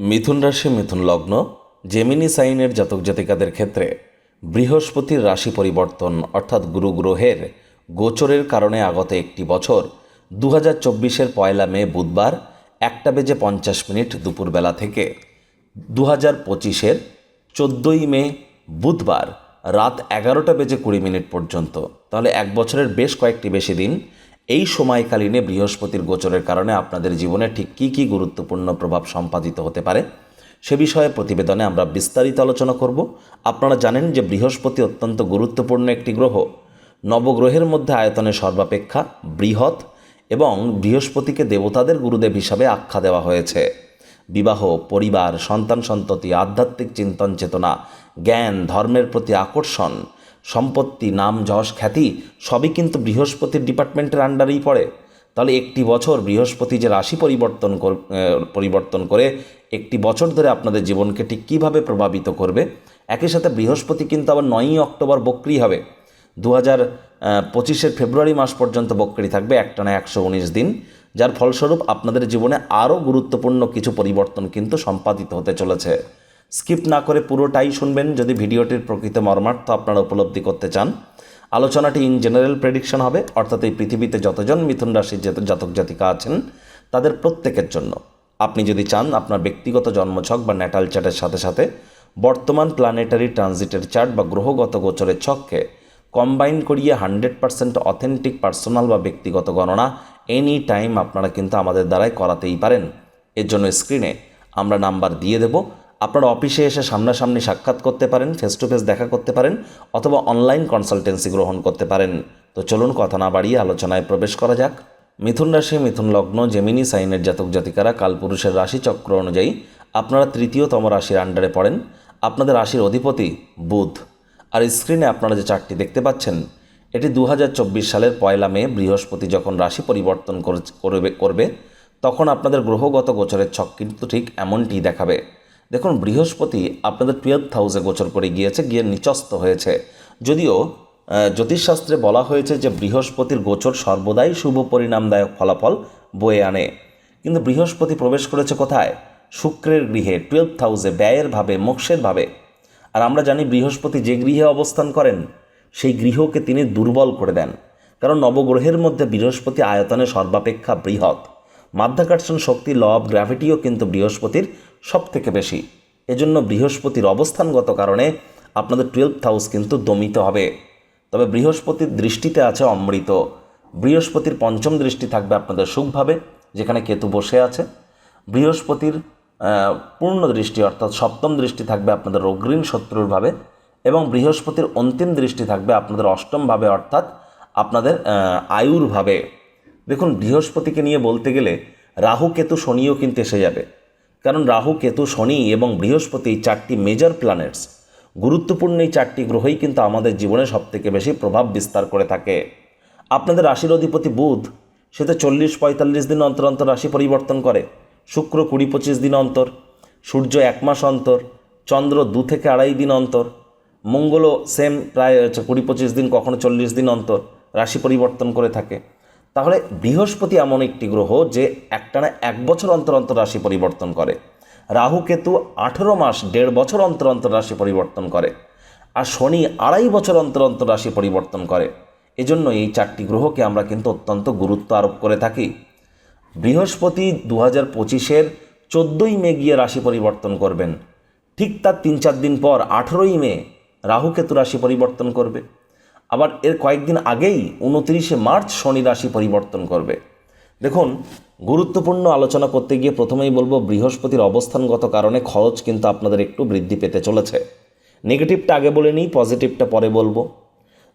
মিথুন রাশি, মিথুন লগ্ন জেমিনি সাইনের জাতক জাতিকাদের ক্ষেত্রে বৃহস্পতির রাশি পরিবর্তন অর্থাৎ গুরু গ্রহের গোচরের কারণে আগত একটি বছর দু হাজার চব্বিশের পয়লা মে বুধবার একটা বেজে পঞ্চাশ মিনিট দুপুরবেলা থেকে দু হাজার পঁচিশের চোদ্দোই মে বুধবার রাত এগারোটা বেজে কুড়ি মিনিট পর্যন্ত। তাহলে এক বছরের বেশ কয়েকটি বেশি দিন এই সময়কালীনে বৃহস্পতির গোচরের কারণে আপনাদের জীবনে ঠিক কী কী গুরুত্বপূর্ণ প্রভাব সম্পাদিত হতে পারে সে বিষয়ে প্রতিবেদনে আমরা বিস্তারিত আলোচনা করব। আপনারা জানেন যে বৃহস্পতি অত্যন্ত গুরুত্বপূর্ণ একটি গ্রহ। নবগ্রহের মধ্যে আয়তনে সর্বাপেক্ষা বৃহৎ এবং বৃহস্পতিকে দেবতাদের গুরুদেব হিসাবে আখ্যা দেওয়া হয়েছে। বিবাহ, পরিবার, সন্তান সন্ততি, আধ্যাত্মিক চিন্তন চেতনা, জ্ঞান, ধর্মের প্রতি আকর্ষণ সম্পত্তি, নাম, যশ, খ্যাতি সবই কিন্তু বৃহস্পতির ডিপার্টমেন্টের আন্ডারেই পড়ে। তাহলে একটি বছর বৃহস্পতি যে রাশি পরিবর্তন পরিবর্তন করে একটি বছর ধরে আপনাদের জীবনকে ঠিক কীভাবে প্রভাবিত করবে, একই সাথে বৃহস্পতি কিন্তু আবার নয়ই অক্টোবর বক্রি হবে। দু হাজার পঁচিশের ফেব্রুয়ারি মাস পর্যন্ত বক্রি থাকবে একটানা একশো উনিশ দিন, যার ফলস্বরূপ আপনাদের জীবনে আরও গুরুত্বপূর্ণ কিছু পরিবর্তন কিন্তু সম্পাদিত হতে চলেছে। স্কিপ না করে পুরোটাই শুনবেন যদি ভিডিওটির প্রকৃত মর্মার্থ আপনারা উপলব্ধি করতে চান। আলোচনাটি ইন জেনারেল প্রেডিকশন হবে, অর্থাৎ এই পৃথিবীতে যতজন মিথুন রাশির জাতক জাতিকা আছেন, তাদের প্রত্যেকের জন্য। আপনি যদি চান আপনার ব্যক্তিগত জন্মছক বা ন্যাটাল চার্টের সাথে সাথে বর্তমান প্ল্যানেটারি ট্রানজিটের চার্ট বা গ্রহগত গোচরের ছককে কম্বাইন করিয়ে হান্ড্রেড পার্সেন্ট অথেন্টিক পার্সোনাল বা ব্যক্তিগত গণনা এনি টাইম আপনারা কিন্তু আমাদের দ্বারাই করাতেই পারেন। এর জন্য স্ক্রিনে আমরা নাম্বার দিয়ে দেব আপনারা অফিসে এসে সামনাসামনি সাক্ষাৎ করতে পারেন ফেস টু ফেস দেখা করতে পারেন, অথবা অনলাইন কনসালটেন্সি গ্রহণ করতে পারেন। তো চলুন কথা না বাড়িয়ে আলোচনায় প্রবেশ করা যাক। মিথুন রাশি, মিথুন লগ্ন জেমিনি সাইনের জাতক জাতিকারা কালপুরুষের রাশিচক্র অনুযায়ী আপনারা তৃতীয়তম রাশির আন্ডারে পড়েন। আপনাদের রাশির অধিপতি বুধ। আর স্ক্রিনে আপনারা যে চারটি দেখতে পাচ্ছেন, এটি দু হাজার চব্বিশ সালের পয়লা মে, বৃহস্পতি যখন রাশি পরিবর্তন করে- করবে করবে, তখন আপনাদের গ্রহগত গোচরের ছক কিন্তু ঠিক এমনটি দেখাবে। দেখুন, বৃহস্পতি আপনাদের টুয়েলভ হাউসে গোচর করে গিয়েছে, গিয়ে নিচস্ত হয়েছে। যদিও জ্যোতিষশাস্ত্রে বলা হয়েছে যে বৃহস্পতির গোচর সর্বদাই শুভ পরিণামদায়ক ফলাফল বয়ে আনে। কিন্তু বৃহস্পতি প্রবেশ করেছে কোথায়? শুক্রের গৃহে টুয়েলভ হাউসে ব্যয়ের ভাবে, মোক্ষের ভাবে। আর আমরা জানি বৃহস্পতি যে গৃহে অবস্থান করেন, সেই গৃহকে তিনি দুর্বল করে দেন। কারণ নবগ্রহের মধ্যে বৃহস্পতি আয়তনে সর্বাপেক্ষা বৃহৎ। মাধ্যাকর্ষণ শক্তি ল অফ গ্র্যাভিটিও কিন্তু বৃহস্পতির সব থেকে বেশি। এজন্য বৃহস্পতির অবস্থানগত কারণে আপনাদের টুয়েলভ হাউস কিন্তু দমিত হবে। তবে বৃহস্পতির দৃষ্টিতে আছে অমৃত। বৃহস্পতির পঞ্চম দৃষ্টি থাকবে আপনাদের সুখভাবে যেখানে কেতু বসে আছে। বৃহস্পতির পূর্ণ দৃষ্টি অর্থাৎ সপ্তম দৃষ্টি থাকবে আপনাদের অগ্রিম শত্রুর ভাবে এবং বৃহস্পতির অন্তিম দৃষ্টি থাকবে আপনাদের অষ্টম ভাবে অর্থাৎ আপনাদের আহ, আয়ুর ভাবে। দেখুন বৃহস্পতিকে নিয়ে বলতে গেলে রাহু কেতু শনিও কিন্তু এসে যাবে। কারণ রাহু, কেতু, শনি এবং বৃহস্পতি চারটি মেজর প্ল্যানেটস গুরুত্বপূর্ণ এই চারটি গ্রহই কিন্তু আমাদের জীবনে সবথেকে বেশি প্রভাব বিস্তার করে থাকে। আপনাদের রাশির অধিপতি বুধ, সে তো চল্লিশ পঁয়তাল্লিশ দিন অন্তর অন্তর রাশি পরিবর্তন করে। শুক্র কুড়ি পঁচিশ দিন অন্তর, সূর্য এক মাস অন্তর, চন্দ্র দু থেকে আড়াই দিন অন্তর, মঙ্গলও সেম প্রায় হচ্ছে কুড়ি পঁচিশ দিন, কখনো চল্লিশ দিন অন্তর রাশি পরিবর্তন করে থাকে। তাহলে বৃহস্পতি এমন একটি গ্রহ যে একটানা এক বছর অন্তর অন্তর রাশি পরিবর্তন করে। রাহু কেতু আঠেরো মাস দেড় বছর অন্তর অন্তর রাশি পরিবর্তন করে আর শনি আড়াই বছর অন্তর অন্তর রাশি পরিবর্তন করে। এজন্য এই চারটি গ্রহকে আমরা কিন্তু অত্যন্ত গুরুত্ব আরোপ করে থাকি। বৃহস্পতি দু হাজার পঁচিশের চোদ্দোই মে গিয়ে রাশি পরিবর্তন করবেন। ঠিক তার তিন চার দিন পর আঠেরোই মে রাহু কেতু রাশি পরিবর্তন করবে। আবার এর কয়েকদিন আগেই উনত্রিশে মার্চ শনি রাশি পরিবর্তন করবে। দেখুন, গুরুত্বপূর্ণ আলোচনা করতে গিয়ে প্রথমেই বলব, বৃহস্পতির অবস্থানগত কারণে খরচ কিন্তু আপনাদের একটু বৃদ্ধি পেতে চলেছে। নেগেটিভটা আগে বলে নিই, পজিটিভটা পরে বলব।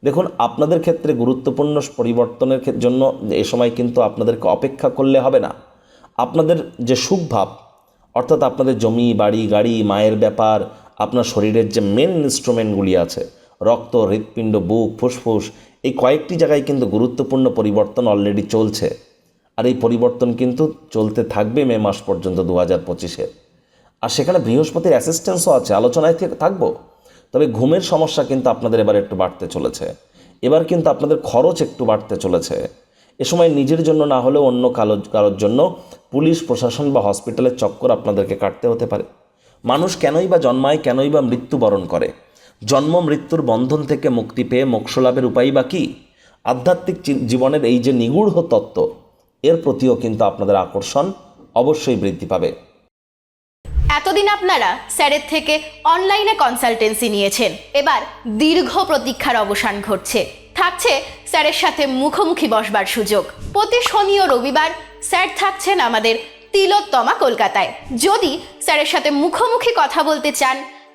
দেখুন, আপনাদের ক্ষেত্রে গুরুত্বপূর্ণ পরিবর্তনের জন্য এ সময় কিন্তু আপনাদেরকে অপেক্ষা করলে হবে না। আপনাদের যে সুখভাব অর্থাৎ আপনাদের জমি, বাড়ি, গাড়ি, মায়ের ব্যাপার, আপনার শরীরের যে মেন ইনস্ট্রুমেন্টগুলি আছে রক্ত, হৃৎপিণ্ড, বুক, ফুসফুস, এই কয়েকটি জায়গায় কিন্তু গুরুত্বপূর্ণ পরিবর্তন অলরেডি চলছে। আর এই পরিবর্তন কিন্তু চলতে থাকবে মে মাস পর্যন্ত দু হাজার পঁচিশে আর সেখানে বৃহস্পতির অ্যাসিস্ট্যান্সও আছে, আলোচনায় থেকে থাকব। তবে ঘুমের সমস্যা কিন্তু আপনাদের এবার একটু বাড়তে চলেছে। এবার কিন্তু আপনাদের খরচ একটু বাড়তে চলেছে। এ সময় নিজের জন্য না হলেও অন্য কালো কারোর জন্য পুলিশ, প্রশাসন বা হসপিটালের চক্কর আপনাদেরকে কাটতে হতে পারে। মানুষ কেনই বা জন্মায়, কেনই বা মৃত্যুবরণ করে। জন্ম, মৃত্যুর বন্ধন থেকে মুক্তি পেয়ে মোক্ষলাভের উপায় বা কী? আধ্যাত্মিক জীবনের এই যে নিগূঢ় তত্ত্ব, এর প্রতিও কিন্তু আপনাদের আকর্ষণ অবশ্যই বৃদ্ধি পাবে। এতদিন আপনারা স্যারের থেকে অনলাইনে কনসালটেন্সি নিয়েছেন। এবার দীর্ঘ প্রতীক্ষার অবসান ঘটছে। থাকছে স্যারের সাথে মুখোমুখি বসবার সুযোগ। প্রতি শনি ও রবিবার স্যার থাকছেন আমাদের তিলোত্তমা কলকাতায়। যদি স্যারের সাথে মুখোমুখি কথা বলতে চান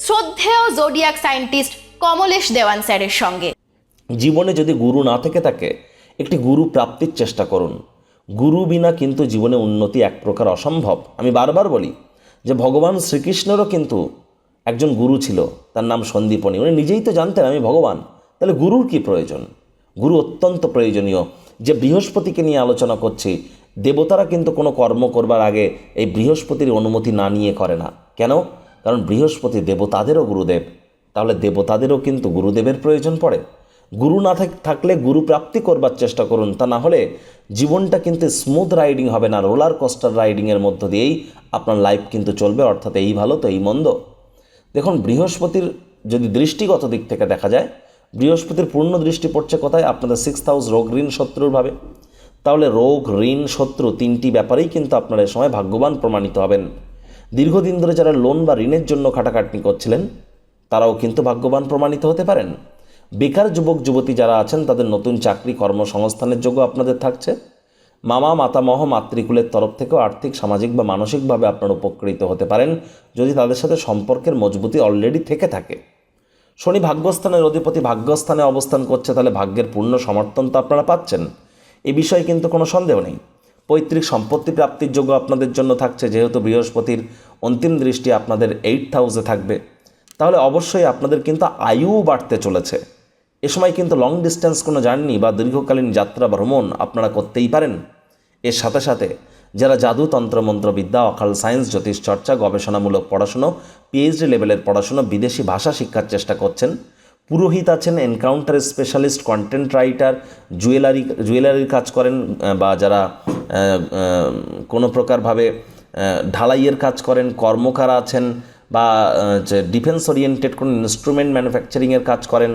শ্রদ্ধেয় জোডিয়াক সায়েন্টিস্ট কমলেশ দেওয়ান স্যারের সঙ্গে। জীবনে যদি গুরু না থেকে থাকে, একটি গুরু প্রাপ্তির চেষ্টা করুন। গুরু বিনা কিন্তু জীবনে উন্নতি এক প্রকার অসম্ভব। আমি বারবার বলি যে, ভগবান শ্রীকৃষ্ণেরও কিন্তু একজন গুরু ছিল, তার নাম সন্দীপনী। উনি নিজেই তো জানতেন আমি ভগবান। তাহলে গুরুর কি প্রয়োজন? গুরু অত্যন্ত প্রয়োজনীয়। যে বৃহস্পতিকে নিয়ে আলোচনা করছি, দেবতারা কিন্তু কোনো কর্ম করবার আগে এই বৃহস্পতির অনুমতি না নিয়ে করে না। কেন? কারণ বৃহস্পতি দেবতাদেরও গুরুদেব। তাহলে দেবতাদেরও কিন্তু গুরুদেবের প্রয়োজন পড়ে। গুরু না থাকলে গুরু প্রাপ্তি করবার চেষ্টা করুন, তা না হলে জীবনটা কিন্তু স্মুথ রাইডিং হবে না রোলার কোস্টার রাইডিংয়ের মধ্য দিয়েই আপনার লাইফ কিন্তু চলবে, অর্থাৎ এই ভালো তো এই মন্দ। দেখুন, বৃহস্পতির যদি দৃষ্টিগত দিক থেকে দেখা যায়, বৃহস্পতির পূর্ণ দৃষ্টি পড়ছে কোথায়? আপনাদের সিক্স হাউস রোগ, ঋণ, শত্রুর ভাবে। তাহলে রোগ, ঋণ, শত্রু তিনটি ব্যাপারেই কিন্তু আপনারা এ সময় ভাগ্যবান প্রমাণিত হবেন। দীর্ঘদিন ধরে যারা লোন বা ঋণের জন্য খাটাখাটনি করছিলেন, তারাও কিন্তু ভাগ্যবান প্রমাণিত হতে পারেন। বেকার যুবক, যুবতী যারা আছেন, তাদের নতুন চাকরি কর্মসংস্থানের যোগ্য আপনাদের থাকছে। মামা, মাতামহ, মাতৃকুলের তরফ থেকেও আর্থিক, সামাজিক বা মানসিকভাবে আপনারা উপকৃত হতে পারেন, যদি তাদের সাথে সম্পর্কের মজবুতি অলরেডি থেকে থাকে। শনি ভাগ্যস্থানের অধিপতি ভাগ্যস্থানে অবস্থান করছে, তাহলে ভাগ্যের পূর্ণ সমর্থন তো আপনারা পাচ্ছেন। এ বিষয়ে কিন্তু কোনো সন্দেহ নেই। পৈতৃক সম্পত্তি প্রাপ্তির যোগ্য আপনাদের জন্য থাকছে, যেহেতু বৃহস্পতির অন্তিম দৃষ্টি আপনাদের এইট হাউসে থাকবে। তাহলে অবশ্যই আপনাদের কিন্তু আয়ু বাড়তে চলেছে। এ সময় কিন্তু লং ডিস্টেন্স কোনো জার্নি বা দীর্ঘকালীন যাত্রা ভ্রমণ আপনারা করতেই পারেন। এর সাথে সাথে যারা জাদু মন্ত্রবিদ্যা অকাল সায়েন্স জ্যোতিষ, চর্চা, গবেষণামূলক পড়াশুনো পিএইচডি লেভেলের পড়াশুনো বিদেশি ভাষা শিক্ষার চেষ্টা করছেন পুরোহিত আছেন encounter specialist content writer jewellery জুয়েলারির কাজ করেন বা যারা কোনো প্রকারভাবে ঢালাইয়ের কাজ করেন, কর্মকার আছেন, বা ডিফেন্স ওরিয়েন্টেড কোনো ইনস্ট্রুমেন্ট ম্যানুফ্যাকচারিংয়ের কাজ করেন,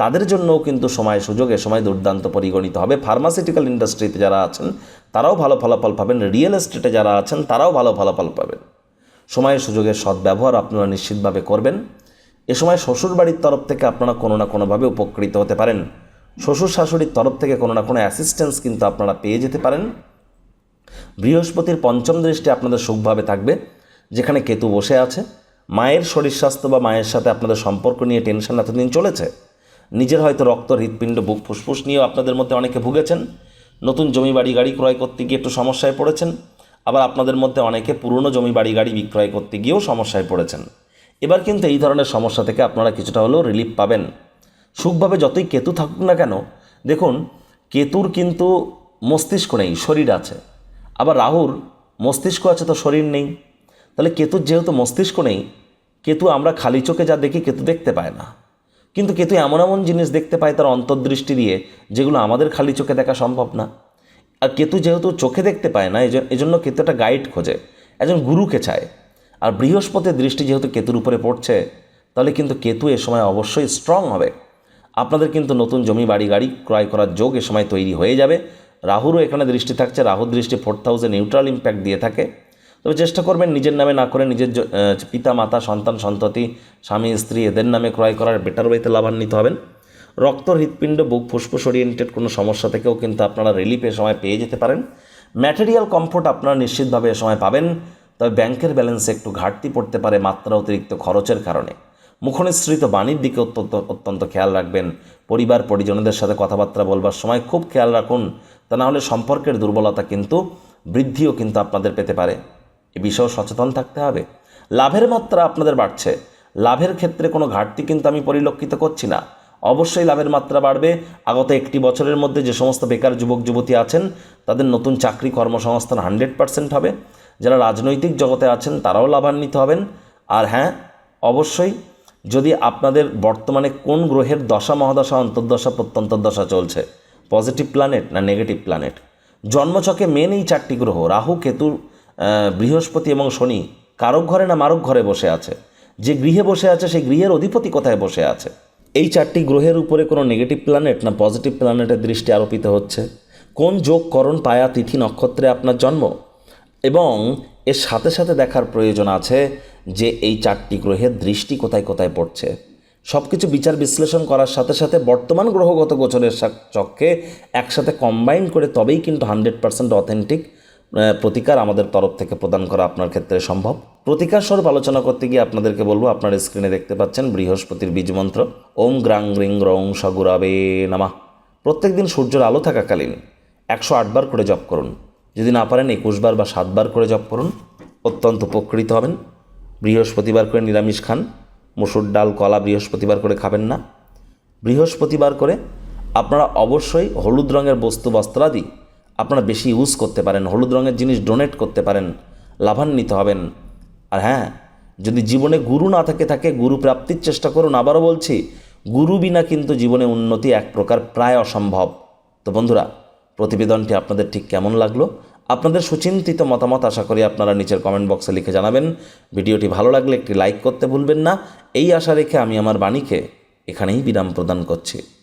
তাদের জন্যও কিন্তু সময় সুযোগ, এ সময় দুর্দান্ত পরিগণিত হবে। ফার্মাসিউটিক্যাল ইন্ডাস্ট্রিতে যারা আছেন, তারাও ভালো ফলাফল পাবেন। রিয়েল এস্টেটে যারা আছেন, তারাও ভালো ফলাফল পাবেন। সময়ের সুযোগের সদ্ব্যবহার আপনারা নিশ্চিতভাবে করবেন। এ সময় শ্বশুর বাড়ির তরফ থেকে আপনারা কোনো না কোনোভাবে উপকৃত হতে পারেন। শ্বশুর শাশুড়ির তরফ থেকে কোনো না কোনো অ্যাসিস্ট্যান্স কিন্তু আপনারা পেয়ে যেতে পারেন। বৃহস্পতির পঞ্চম দৃষ্টি আপনাদের সুখভাবে থাকবে, যেখানে কেতু বসে আছে। মায়ের শরীর স্বাস্থ্য বা মায়ের সাথে আপনাদের সম্পর্ক নিয়ে টেনশন এতদিন চলেছে। নিজের হয়তো রক্ত, হৃৎপিণ্ড, বুক ফুসফুস নিয়েও আপনাদের মধ্যে অনেকে ভুগেছেন। নতুন জমি বাড়ি গাড়ি ক্রয় করতে গিয়ে একটু সমস্যায় পড়েছেন। আবার আপনাদের মধ্যে অনেকে পুরনো জমি বাড়ি গাড়ি বিক্রয় করতে গিয়েও সমস্যায় পড়েছেন। এবার কিন্তু এই ধরনের সমস্যা থেকে আপনারা কিছুটা হলেও রিলিফ পাবেন। সুখভাবে যতই কেতু থাকুক না কেন, দেখুন, কেতুর কিন্তু মস্তিষ্ক নেই, শরীর আছে। আবার রাহুর মস্তিষ্ক আছে তো শরীর নেই। তাহলে কেতুর যেহেতু মস্তিষ্ক নেই, কেতু আমরা খালি চোখে যা দেখি কেতু দেখতে পায় না। কিন্তু কেতু এমন এমন জিনিস দেখতে পায় তার অন্তর্দৃষ্টি দিয়ে, যেগুলো আমাদের খালি চোখে দেখা সম্ভব না। আর কেতু যেহেতু চোখে দেখতে পায় না এজন্য কেতু একটা গাইড খোঁজে। একজন গুরুকে চায়। আর বৃহস্পতির দৃষ্টি যেহেতু কেতুর উপরে পড়ছে, তাহলে কিন্তু কেতু এ সময় অবশ্যই স্ট্রং হবে। আপনাদের কিন্তু নতুন জমি, বাড়ি, গাড়ি ক্রয় করার যোগ এ সময় তৈরি হয়ে যাবে। রাহুরও এখানে দৃষ্টি থাকছে, রাহুর দৃষ্টি ফোর্থ হাউসে নিউট্রাল ইম্প্যাক্ট দিয়ে থাকে। তবে চেষ্টা করবেন নিজের নামে না করে নিজের পিতা, মাতা, সন্তান, সন্ততি, স্বামী, স্ত্রী এদের নামে ক্রয় করার বেটার ওয়েতে লাভান্বিত হবেন। রক্ত, হৃৎপিণ্ড, বুক, ফুসফুস ওরিয়েন্টেড কোনো সমস্যা থেকেও কিন্তু আপনারা রিলিফ এ সময় পেয়ে যেতে পারেন। ম্যাটেরিয়াল কমফোর্ট আপনারা নিশ্চিতভাবে এ সময় পাবেন। তবে ব্যাংকের ব্যালেন্সে একটু ঘাটতি পড়তে পারে মাত্রা অতিরিক্ত খরচের কারণে। মুখনিসৃত বাণীর দিকে অত্যন্ত অত্যন্ত খেয়াল রাখবেন। পরিবার, পরিজনদের সাথে কথাবার্তা বলবার সময় খুব খেয়াল রাখুন, তা না হলে সম্পর্কের দুর্বলতা কিন্তু বৃদ্ধিও কিন্তু আপনাদের পেতে পারে। এ বিষয়েও সচেতন থাকতে হবে। লাভের মাত্রা আপনাদের বাড়ছে। লাভের ক্ষেত্রে কোনো ঘাটতি কিন্তু আমি পরিলক্ষিত করছি না। অবশ্যই লাভের মাত্রা বাড়বে। আগত একটি বছরের মধ্যে যে সমস্ত বেকার যুবক, যুবতী আছেন, তাদের নতুন চাকরি কর্মসংস্থান হান্ড্রেড পার্সেন্ট হবে। যারা রাজনৈতিক জগতে আছেন তারাও লাভান্বিত হবেন। আর হ্যাঁ অবশ্যই যদি আপনাদের বর্তমানে কোন গ্রহের দশা মহাদশা অন্তর্দশা প্রত্যন্তর্দশা চলছে, পজিটিভ প্ল্যানেট না নেগেটিভ প্ল্যানেট? জন্মছকে মেন এই চারটি গ্রহ, রাহু, কেতু বৃহস্পতি এবং শনি, কারক ঘরে না মারক ঘরে বসে আছে? যে গৃহে বসে আছে, সেই গৃহের অধিপতি কোথায় বসে আছে? এই চারটি গ্রহের উপরে কোনো নেগেটিভ প্ল্যানেট না পজিটিভ প্ল্যানেটের দৃষ্টি আরোপিত হচ্ছে? কোন যোগ করণ পায়া তিথি নক্ষত্রে আপনার জন্ম? এবং এর সাথে সাথে দেখার প্রয়োজন আছে যে এই চারটি গ্রহের দৃষ্টি কোথায় কোথায় পড়ছে। সব কিছু বিচার বিশ্লেষণ করার সাথে সাথে বর্তমান গ্রহগত গোচরের চক্কে একসাথে কম্বাইন করে তবেই কিন্তু হান্ড্রেড পার্সেন্ট অথেন্টিক প্রতিকার আমাদের তরফ থেকে প্রদান করা আপনার ক্ষেত্রে সম্ভব। প্রতিকার স্বরূপ আলোচনা করতে গিয়ে আপনাদেরকে বলব, আপনার স্ক্রিনে দেখতে পাচ্ছেন বৃহস্পতির বীজমন্ত্র ওম গ্রাং গ্রিং রং সগুরাবে নামা। প্রত্যেক দিন সূর্যের আলো থাকাকালীন একশো আটবার করে জপ করুন। যদি না পারেন একুশবার বা সাতবার করে জপ করুন। অত্যন্ত উপকৃত হবেন। বৃহস্পতিবার করে নিরামিষ খান। মুসুর ডাল, কলা বৃহস্পতিবার করে খাবেন না। বৃহস্পতিবার করে আপনারা অবশ্যই হলুদ রঙের বস্তু, বস্ত্রাদি আপনারা বেশি ইউজ করতে পারেন। হলুদ রঙের জিনিস ডোনেট করতে পারেন। লাভান্বিত হবেন। আর হ্যাঁ যদি জীবনে গুরু না থাকে থাকে গুরু প্রাপ্তির চেষ্টা করুন। আবারও বলছি, গুরু বিনা কিন্তু জীবনে উন্নতি এক প্রকার প্রায় অসম্ভব। তো বন্ধুরা প্রতিবেদনটি আপনাদের ঠিক কেমন লাগল? আপনাদের সুচিন্তিত মতামত আশা করি আপনারা নিচের কমেন্ট বক্সে লিখে জানাবেন। ভিডিওটি ভালো লাগলে একটি লাইক করতে ভুলবেন না। এই আশা রেখে আমি আমার বাণীকে এখানেই বিরাম প্রদান করছি।